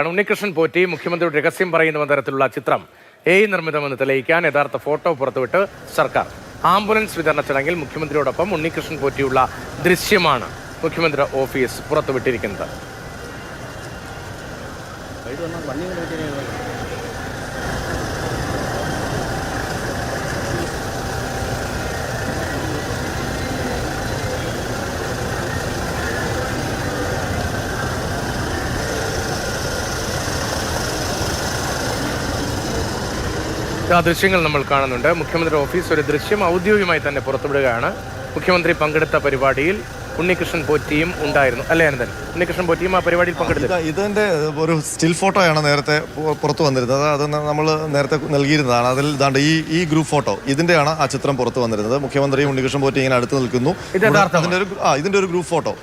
ആണ് ഉണ്ണികൃഷ്ണൻ പോറ്റി മുഖ്യമന്ത്രിയുടെ രഹസ്യം പറയുന്ന തരത്തിലുള്ള ചിത്രം എ നിർമ്മിതമെന്ന് തെളിയിക്കാൻ യഥാർത്ഥ ഫോട്ടോ പുറത്തുവിട്ട് സർക്കാർ. ആംബുലൻസ് വിതരണ ചടങ്ങിൽ മുഖ്യമന്ത്രിയോടൊപ്പം ഉണ്ണികൃഷ്ണൻ പോറ്റിയുള്ള ദൃശ്യമാണ് മുഖ്യമന്ത്രി ഓഫീസ് പുറത്തുവിട്ടിരിക്കുന്നത്. ആ ദൃശ്യങ്ങൾ നമ്മൾ കാണുന്നുണ്ട്. മുഖ്യമന്ത്രി ഓഫീസ് ഒരു ദൃശ്യം ഔദ്യോഗികമായി തന്നെ പുറത്തുവിടുകയാണ്. മുഖ്യമന്ത്രി പങ്കെടുത്ത പരിപാടിയിൽ ഉണ്ണികൃഷ്ണൻ പോറ്റിയും ഉണ്ടായിരുന്നു. അല്ലേ അനന്തൻ? ഉണ്ണികൃഷ്ണൻ പോറ്റിയും ആ പരിപാടിയിൽ പങ്കെടുത്തു ഇതാ, ഇതിന്റെ ഒരു സ്റ്റിൽ ഫോട്ടോയാണ് നേരത്തെ പുറത്തു വന്നിരുന്നത്. അത് നമ്മൾ നേരത്തെ നൽകിയിരുന്നതാണ്. അതിൽ ഇതാണ്ട് ഈ ഈ ഗ്രൂപ്പ് ഫോട്ടോ ഇതിന്റെയാണ് ആ ചിത്രം പുറത്തു വന്നിരുന്നത്. മുഖ്യമന്ത്രിയും ഉണ്ണികൃഷ്ണൻ പോറ്റി ഇങ്ങനെ അടുത്ത് നിൽക്കുന്നു. ഇതിന്റെ. ഒരു ഇതിന്റെ ഒരു ഗ്രൂപ്പ് ഫോട്ടോ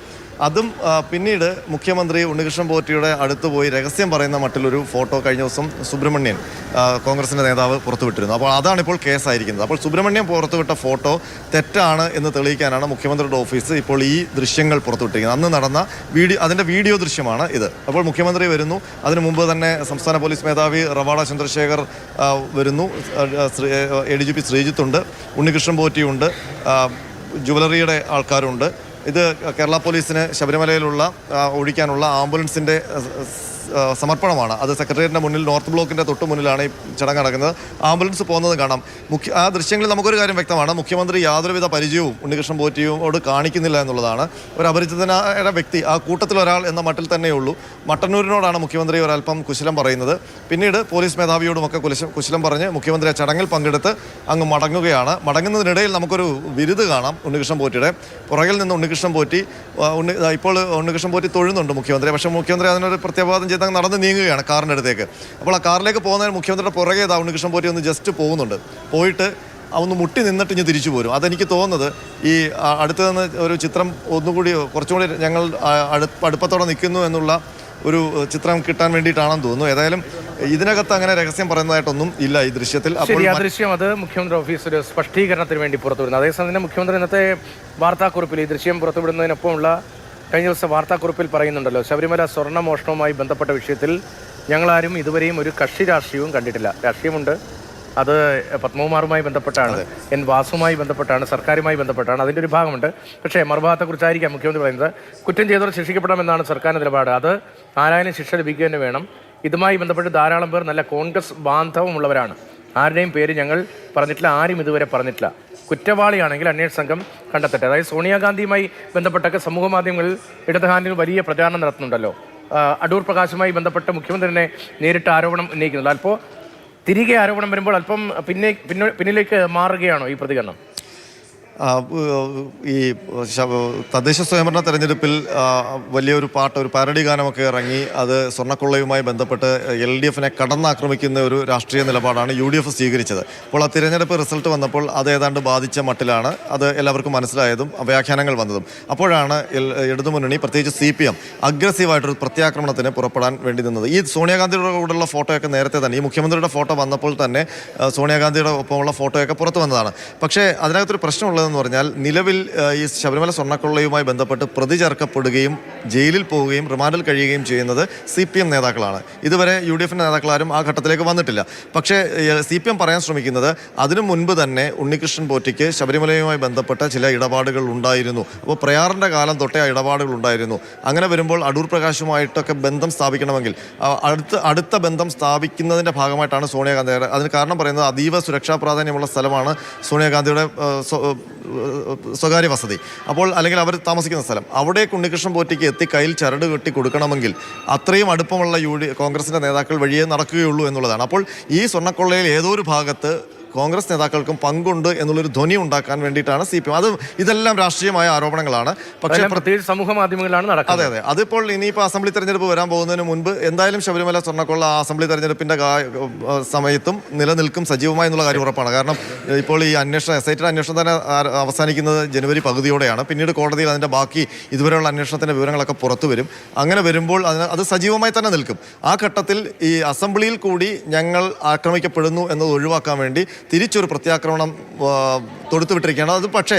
അതും പിന്നീട് മുഖ്യമന്ത്രി ഉണ്ണികൃഷ്ണൻ പോറ്റിയുടെ അടുത്ത് പോയി രഹസ്യം പറയുന്ന മട്ടിലൊരു ഫോട്ടോ കഴിഞ്ഞ ദിവസം സുബ്രഹ്മണ്യൻ കോൺഗ്രസിന്റെ നേതാവ് പുറത്തുവിട്ടിരുന്നു അപ്പോൾ അതാണ് ഇപ്പോൾ കേസായിരിക്കുന്നത്. അപ്പോൾ സുബ്രഹ്മണ്യൻ പുറത്തുവിട്ട ഫോട്ടോ തെറ്റാണ് എന്ന് തെളിയിക്കാനാണ് മുഖ്യമന്ത്രിയുടെ ഓഫീസ് ഇപ്പോൾ ഈ ദൃശ്യങ്ങൾ പുറത്തുവിട്ടിരിക്കുന്നത് അന്ന് നടന്ന വീഡിയോ അതിന്റെ വീഡിയോ ദൃശ്യമാണ് ഇത്. അപ്പോൾ മുഖ്യമന്ത്രി വരുന്നു. അതിനു മുമ്പ് തന്നെ സംസ്ഥാന പോലീസ് മേധാവി റവാഡ ചന്ദ്രശേഖർ വരുന്നു. എ ഡി ജി പി ശ്രീജിത്തുണ്ട്. ഉണ്ണികൃഷ്ണൻ പോറ്റിയുണ്ട്. ജുവലറിയുടെ ആൾക്കാരുണ്ട്. ഇത് കേരള പോലീസിന് ശബരിമലയിലുള്ള ഒഴിക്കാനുള്ള ആംബുലൻസിന്റെ ആ, ആ, സമർപ്പണമാണ്. അത് സെക്രട്ടേറിയറ്റിന്റെ മുന്നിൽ നോർത്ത് ബ്ലോക്കിന്റെ തൊട്ട് മുന്നിലാണ് ഈ ചടങ്ങ് നടക്കുന്നത്. ആംബുലൻസ് പോകുന്നത് കാണാം. മുഖ്യ ആ ദൃശ്യങ്ങളിൽ നമുക്കൊരു കാര്യം വ്യക്തമാണ്. മുഖ്യമന്ത്രി യാതൊരുവിധ പരിചയവും ഉണ്ണികൃഷ്ണൻ പോറ്റിയോട് കാണിക്കുന്നില്ല എന്നുള്ളതാണ്. ഒരു അപരിചിതനായ വ്യക്തി ആ കൂട്ടത്തിൽ ഒരാൾ എന്ന മട്ടിൽ തന്നെയുള്ളൂ മട്ടന്നൂരിനോടാണ് മുഖ്യമന്ത്രി ഒരല്പം കുശലം പറയുന്നത്. പിന്നീട് പോലീസ് മേധാവിയോടുമൊക്കെ കുലശം കുശലം പറഞ്ഞ് മുഖ്യമന്ത്രി ആ ചടങ്ങിൽ പങ്കെടുത്ത് അങ്ങ് മടങ്ങുകയാണ്. മടങ്ങുന്നതിനിടയിൽ നമുക്കൊരു വിരുത് കാണാം ഉണ്ണികൃഷ്ണൻ പോറ്റിയുടെ. പുറകിൽ നിന്ന് ഉണ്ണികൃഷ്ണൻ പോറ്റി ഉണ്ണി ഇപ്പോൾ ഉണ്ണികൃഷ്ണൻ പോറ്റി തൊഴുന്നുണ്ട് മുഖ്യമന്ത്രി. പക്ഷേ മുഖ്യമന്ത്രി അതിനൊരു പ്രത്യാഘാതം ചെയ്ത് അങ്ങ് നടന്ന് നീങ്ങുകയാണ് കാറിന്റെ അടുത്തേക്ക്. അപ്പോൾ ആ കാറിലേക്ക് പോകുന്നതിന് മുഖ്യമന്ത്രിയുടെ പുറകെ ഇതാ ഉണ്ണികൃഷ്ണൻ പോറ്റി ഒന്ന് ജസ്റ്റ് പോകുന്നുണ്ട്. പോയിട്ട് ഒന്ന് മുട്ടി നിന്നിട്ട് ഇനി തിരിച്ചു പോരും. അതെനിക്ക് തോന്നുന്നത് ഈ അടുത്ത് നിന്ന് ഒരു ചിത്രം ഒന്നുകൂടി കുറച്ചുകൂടി ഞങ്ങൾ അടുപ്പത്തോടെ നിൽക്കുന്നു എന്നുള്ള ഒരു ചിത്രം കിട്ടാൻ വേണ്ടിയിട്ടാണെന്ന് തോന്നുന്നു. ഏതായാലും ഇതിനകത്ത് അങ്ങനെ രഹസ്യം പറയുന്നതായിട്ടൊന്നും ഇല്ല ഈ ദൃശ്യത്തിൽ. അപ്പോൾ ശരി ആ ദൃശ്യം അത് മുഖ്യമന്ത്രി ഓഫീസ് ഒരു സ്പഷ്ടീകരണത്തിന് വേണ്ടി പുറത്തുവിടുന്നു. അതേസമയം തന്നെ മുഖ്യമന്ത്രി ഇന്നത്തെ വാർത്താക്കുറിപ്പിൽ ഈ ദൃശ്യം പുറത്തുവിടുന്നതിനൊപ്പമുള്ള കഴിഞ്ഞ ദിവസം വാർത്താക്കുറിപ്പിൽ പറയുന്നുണ്ടല്ലോ ശബരിമല സ്വർണ മോഷണവുമായി ബന്ധപ്പെട്ട വിഷയത്തിൽ ഞങ്ങളാരും ഇതുവരെയും ഒരു കക്ഷി രാഷ്ട്രീയവും കണ്ടിട്ടില്ല. രാഷ്ട്രീയമുണ്ട്. അത് പത്മകുമാറുമായി ബന്ധപ്പെട്ടാണ് എൻ വാസുമായി ബന്ധപ്പെട്ടാണ് സർക്കാരുമായി ബന്ധപ്പെട്ടാണ് അതിന്റെ ഒരു ഭാഗമുണ്ട്. പക്ഷേ മറുഭാഗത്തെക്കുറിച്ചായിരിക്കാം മുഖ്യമന്ത്രി പറയുന്നത്. കുറ്റം ചെയ്തവർ ശിക്ഷിക്കപ്പെടണമെന്നാണ് സർക്കാർ നിലപാട്. അത് ആരായാലും ശിക്ഷ ലഭിക്കുക തന്നെ വേണം. ഇതുമായി ബന്ധപ്പെട്ട് ധാരാളം പേർ നല്ല കോൺഗ്രസ് ബാന്ധവമുള്ളവരാണ്. ആരുടെയും പേര് ഞങ്ങൾ പറഞ്ഞിട്ടില്ല ആരും ഇതുവരെ പറഞ്ഞിട്ടില്ല. കുറ്റവാളിയാണെങ്കിൽ അന്വേഷണ സംഘം കണ്ടെത്തട്ടെ. അതായത് സോണിയാഗാന്ധിയുമായി ബന്ധപ്പെട്ടൊക്കെ സമൂഹ മാധ്യമങ്ങളിൽ ഇടതുഹാനിൽ വലിയ പ്രചാരണം നടത്തുന്നുണ്ടല്ലോ. അടൂർ പ്രകാശുമായി ബന്ധപ്പെട്ട് മുഖ്യമന്ത്രിനെ നേരിട്ട് ആരോപണം ഉന്നയിക്കുന്നുണ്ട്. അപ്പോൾ തിരികെ ആരോപണം വരുമ്പോൾ അല്പം പിന്നെ പിന്നോ പിന്നിലേക്ക് മാറുകയാണോ ഈ പ്രതികരണം? ഈ തദ്ദേശ സ്വയംഭരണ തെരഞ്ഞെടുപ്പിൽ വലിയൊരു പാട്ട് ഒരു പാരഡി ഗാനമൊക്കെ ഇറങ്ങി അത് സ്വർണക്കൊള്ളയുമായി ബന്ധപ്പെട്ട് എൽ ഡി എഫിനെ കടന്നാക്രമിക്കുന്ന ഒരു രാഷ്ട്രീയ നിലപാടാണ് യു ഡി എഫ് സ്വീകരിച്ചത്. അപ്പോൾ ആ തിരഞ്ഞെടുപ്പ് റിസൾട്ട് വന്നപ്പോൾ അത് ഏതാണ്ട് ബാധിച്ച മട്ടിലാണ് അത് എല്ലാവർക്കും മനസ്സിലായതും വ്യാഖ്യാനങ്ങൾ വന്നതും. അപ്പോഴാണ് ഇടതുമുന്നണി പ്രത്യേകിച്ച് സി പി എം അഗ്രസീവായിട്ടൊരു പ്രത്യാക്രമണത്തിന് പുറപ്പെടാൻ വേണ്ടി നിന്നത്. ഈ സോണിയാഗാന്ധിയുടെ കൂടെയുള്ള ഫോട്ടോയൊക്കെ നേരത്തെ തന്നെ ഈ മുഖ്യമന്ത്രിയുടെ ഫോട്ടോ വന്നപ്പോൾ തന്നെ സോണിയാഗാന്ധിയുടെ ഒപ്പമുള്ള ഫോട്ടോയൊക്കെ പുറത്തു വന്നതാണ്. പക്ഷേ അതിനകത്തൊരു പ്രശ്നമുള്ളതെന്ന് പറഞ്ഞാൽ നിലവിൽ ഈ ശബരിമല സ്വർണക്കൊള്ളയുമായി ബന്ധപ്പെട്ട് പ്രതി ചേർക്കപ്പെടുകയും ജയിലിൽ പോവുകയും റിമാൻഡിൽ കഴിയുകയും ചെയ്യുന്നത് സി പി എം നേതാക്കളാണ്. ഇതുവരെ യു ഡി എഫിന്റെ നേതാക്കളാരും ആ ഘട്ടത്തിലേക്ക് വന്നിട്ടില്ല. പക്ഷേ സി പി എം പറയാൻ ശ്രമിക്കുന്നത് അതിനു മുൻപ് തന്നെ ഉണ്ണികൃഷ്ണൻ പോറ്റിക്ക് ശബരിമലയുമായി ബന്ധപ്പെട്ട ചില ഇടപാടുകൾ ഉണ്ടായിരുന്നു. അപ്പോൾ പ്രയാറിന്റെ കാലം തൊട്ടേ ആ ഇടപാടുകൾ ഉണ്ടായിരുന്നു. അങ്ങനെ വരുമ്പോൾ അടൂർ പ്രകാശുമായിട്ടൊക്കെ ബന്ധം സ്ഥാപിക്കണമെങ്കിൽ അടുത്ത അടുത്ത ബന്ധം സ്ഥാപിക്കുന്നതിന്റെ ഭാഗമായിട്ടാണ് സോണിയാഗാന്ധി. അതിന് കാരണം പറയുന്നത് അതീവ സുരക്ഷാ പ്രാധാന്യമുള്ള സ്ഥലമാണ് സോണിയാഗാന്ധിയുടെ സ്വകാര്യ വസതി. അപ്പോൾ അല്ലെങ്കിൽ അവർ താമസിക്കുന്ന സ്ഥലം. അവിടെ ഉണ്ണികൃഷ്ണൻ പോറ്റിക്ക് എത്തി കയ്യിൽ ചരട് കെട്ടി കൊടുക്കണമെങ്കിൽ അത്രയും അടുപ്പമുള്ള യു ഡി കോൺഗ്രസിന്റെ നേതാക്കൾ വഴിയേ നടക്കുകയുള്ളൂ എന്നുള്ളതാണ്. അപ്പോൾ ഈ സ്വർണക്കൊള്ളയിൽ ഏതോ ഒരു ഭാഗത്ത് കോൺഗ്രസ് നേതാക്കൾക്കും പങ്കുണ്ട് എന്നുള്ളൊരു ധ്വനി ഉണ്ടാക്കാൻ വേണ്ടിയിട്ടാണ് സി പി എം. അത് ഇതെല്ലാം രാഷ്ട്രീയമായ ആരോപണങ്ങളാണ്. പക്ഷേ പ്രത്യേകിച്ച് സമൂഹ മാധ്യമങ്ങളിലാണ് നടക്കുന്നത്. അതെ അതെ. അതിപ്പോൾ ഇനിയിപ്പോൾ അസംബ്ലി തെരഞ്ഞെടുപ്പ് വരാൻ പോകുന്നതിന് മുൻപ് എന്തായാലും ശബരിമല സ്വർണക്കൊള്ള ആ അസംബ്ലി തെരഞ്ഞെടുപ്പിന്റെ സമയത്തും നിലനിൽക്കും സജീവമായി എന്നുള്ള കാര്യം ഉറപ്പാണ്. കാരണം ഇപ്പോൾ ഈ അന്വേഷണം എസ് ഐ ടിയുടെ അന്വേഷണം തന്നെ അവസാനിക്കുന്നത് ജനുവരി പകുതിയോടെയാണ്. പിന്നീട് കോടതിയിൽ അതിന്റെ ബാക്കി ഇതുവരെയുള്ള അന്വേഷണത്തിന്റെ വിവരങ്ങളൊക്കെ പുറത്തു വരും. അങ്ങനെ വരുമ്പോൾ അതിന് അത് സജീവമായി തന്നെ നിൽക്കും. ആ ഘട്ടത്തിൽ ഈ അസംബ്ലിയിൽ കൂടി ഞങ്ങൾ ആക്രമിക്കപ്പെടുന്നു എന്നത് ഒഴിവാക്കാൻ വേണ്ടി തിരിച്ചൊരു പ്രത്യാക്രമണം തൊടുത്തുവിട്ടിരിക്കുകയാണ്. അത് പക്ഷേ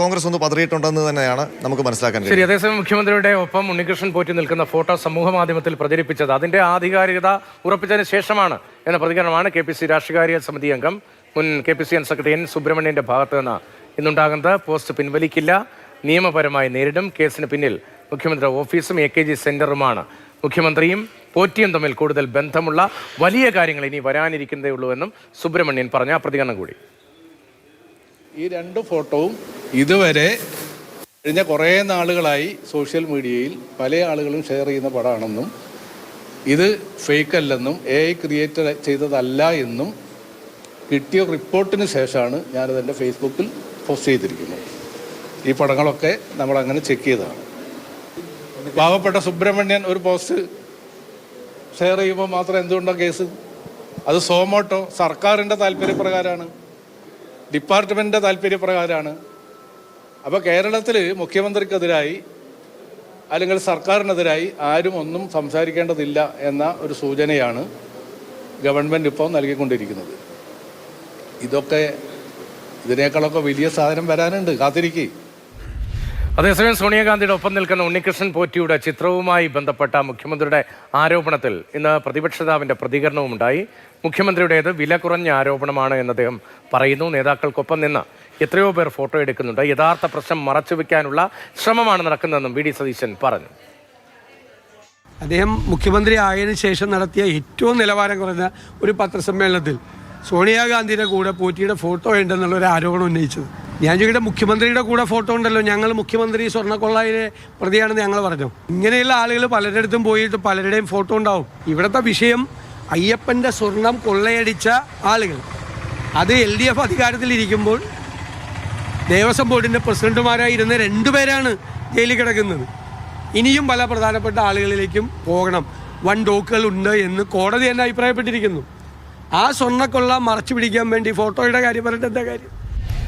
കോൺഗ്രസ് ഒന്ന് പതറിയിട്ടുണ്ടെന്ന് തന്നെയാണ് നമുക്ക് മനസ്സിലാക്കാൻ ശരി അതേസമയം മുഖ്യമന്ത്രിയുടെ ഒപ്പം ഉണ്ണികൃഷ്ണൻ പോറ്റി നിൽക്കുന്ന ഫോട്ടോ സമൂഹ മാധ്യമത്തിൽ പ്രചരിപ്പിച്ചത്. അതിന്റെ ആധികാരികത ഉറപ്പിച്ചതിന് ശേഷമാണ് എന്ന പ്രതികരണമാണ് കെ പി സി രാഷ്ട്രീയകാര്യ സമിതി അംഗം മുൻ K P C N secretary N സുബ്രഹ്മണ്യന്റെ ഭാഗത്ത് നിന്ന് ഇന്നുണ്ടാകുന്നത്. പോസ്റ്റ് പിൻവലിക്കില്ല. നിയമപരമായി നേരിടും. കേസിന് പിന്നിൽ മുഖ്യമന്ത്രി ഓഫീസും എ കെ ജി സെന്ററുമാണ്. മുഖ്യമന്ത്രിയും പോറ്റിയും തമ്മിൽ കൂടുതൽ ബന്ധമുള്ള വലിയ കാര്യങ്ങൾ ഇനി വരാനിരിക്കുന്നതേ ഉള്ളൂ എന്നും സുബ്രഹ്മണ്യൻ പറഞ്ഞ പ്രതികരണം കൂടി. ഈ രണ്ട് ഫോട്ടോവും ഇതുവരെ കഴിഞ്ഞ കുറേ നാളുകളായി സോഷ്യൽ മീഡിയയിൽ പല ആളുകളും ഷെയർ ചെയ്യുന്ന പടമാണെന്നും ഇത് ഫേക്ക് അല്ലെന്നും എ ഐ ക്രിയേറ്റ് ചെയ്തതല്ല എന്നും കിട്ടിയ റിപ്പോർട്ടിന് ശേഷമാണ് ഞാനത് എന്റെ ഫേസ്ബുക്കിൽ പോസ്റ്റ് ചെയ്തിരിക്കുന്നത്. ഈ പടങ്ങളൊക്കെ നമ്മളങ്ങനെ ചെക്ക് ചെയ്തതാണ്. പാവപ്പെട്ട സുബ്രഹ്മണ്യൻ ഒരു പോസ്റ്റ് ഷെയർ ചെയ്യുമ്പോൾ മാത്രം എന്തുകൊണ്ടാണ് കേസ്? അത് സോമോട്ടോ സർക്കാരിന്റെ താല്പര്യപ്രകാരമാണ് ഡിപ്പാർട്ട്മെന്റിന്റെ താല്പര്യപ്രകാരമാണ് അപ്പോൾ കേരളത്തിൽ മുഖ്യമന്ത്രിക്കെതിരായി അല്ലെങ്കിൽ സർക്കാരിനെതിരായി ആരും ഒന്നും സംസാരിക്കേണ്ടതില്ല എന്ന ഒരു സൂചനയാണ് ഗവൺമെന്റ് ഇപ്പോൾ നൽകിക്കൊണ്ടിരിക്കുന്നത്. ഇതൊക്കെ ഇതിനേക്കാളൊക്കെ വലിയ സാധനം വരാനുണ്ട്. കാത്തിരിക്കേ. അതേസമയം സോണിയാഗാന്ധിയുടെ ഒപ്പം നിൽക്കുന്ന ഉണ്ണികൃഷ്ണൻ പോറ്റിയുടെ ചിത്രവുമായി ബന്ധപ്പെട്ട മുഖ്യമന്ത്രിയുടെ ആരോപണത്തിൽ ഇന്ന് പ്രതിപക്ഷ നേതാവിന്റെ പ്രതികരണവും ഉണ്ടായി മുഖ്യമന്ത്രിയുടേത് വില കുറഞ്ഞ ആരോപണമാണ് എന്ന് അദ്ദേഹം പറയുന്നു. നേതാക്കൾക്കൊപ്പം നിന്ന് എത്രയോ പേർ ഫോട്ടോ എടുക്കുന്നുണ്ട്. യഥാർത്ഥ പ്രശ്നം മറച്ചുവെക്കാനുള്ള ശ്രമമാണ് നടക്കുന്നതെന്നും വി ഡി സതീശൻ പറഞ്ഞു. അദ്ദേഹം മുഖ്യമന്ത്രി ആയതിനു ശേഷം നടത്തിയ ഏറ്റവും നിലവാരം കുറഞ്ഞ ഒരു പത്രസമ്മേളനത്തിൽ സോണിയാഗാന്ധിയുടെ കൂടെ പോറ്റിയുടെ ഫോട്ടോ ഉണ്ടെന്നുള്ള ഒരു ആരോപണം ഉന്നയിച്ചത്. ഞാൻ ചോദിക്കട്ടെ മുഖ്യമന്ത്രിയുടെ കൂടെ ഫോട്ടോ ഉണ്ടല്ലോ. ഞങ്ങൾ മുഖ്യമന്ത്രി സ്വർണക്കൊള്ളയിലെ പ്രതിയാണെന്ന് ഞങ്ങൾ പറഞ്ഞു. ഇങ്ങനെയുള്ള ആളുകൾ പലരിടത്തും പോയിട്ട് പലരുടെയും ഫോട്ടോ ഉണ്ടാവും. ഇവിടുത്തെ വിഷയം അയ്യപ്പന്റെ സ്വർണം കൊള്ളയടിച്ച ആളുകൾ. അത് എൽ ഡി എഫ് അധികാരത്തിലിരിക്കുമ്പോൾ ദേവസ്വം ബോർഡിന്റെ പ്രസിഡന്റുമാരായിരുന്ന രണ്ടുപേരാണ് ജയിലിൽ കിടക്കുന്നത്. ഇനിയും പല പ്രധാനപ്പെട്ട ആളുകളിലേക്കും പോകണം. വൺ ഡോക്കുകൾ ഉണ്ട് എന്ന് കോടതി തന്നെ അഭിപ്രായപ്പെട്ടിരിക്കുന്നു. ആ സ്വർണക്കൊള്ള മറച്ചു പിടിക്കാൻ വേണ്ടി ഫോട്ടോയുടെ കാര്യം പറഞ്ഞിട്ട് എന്താ കാര്യം?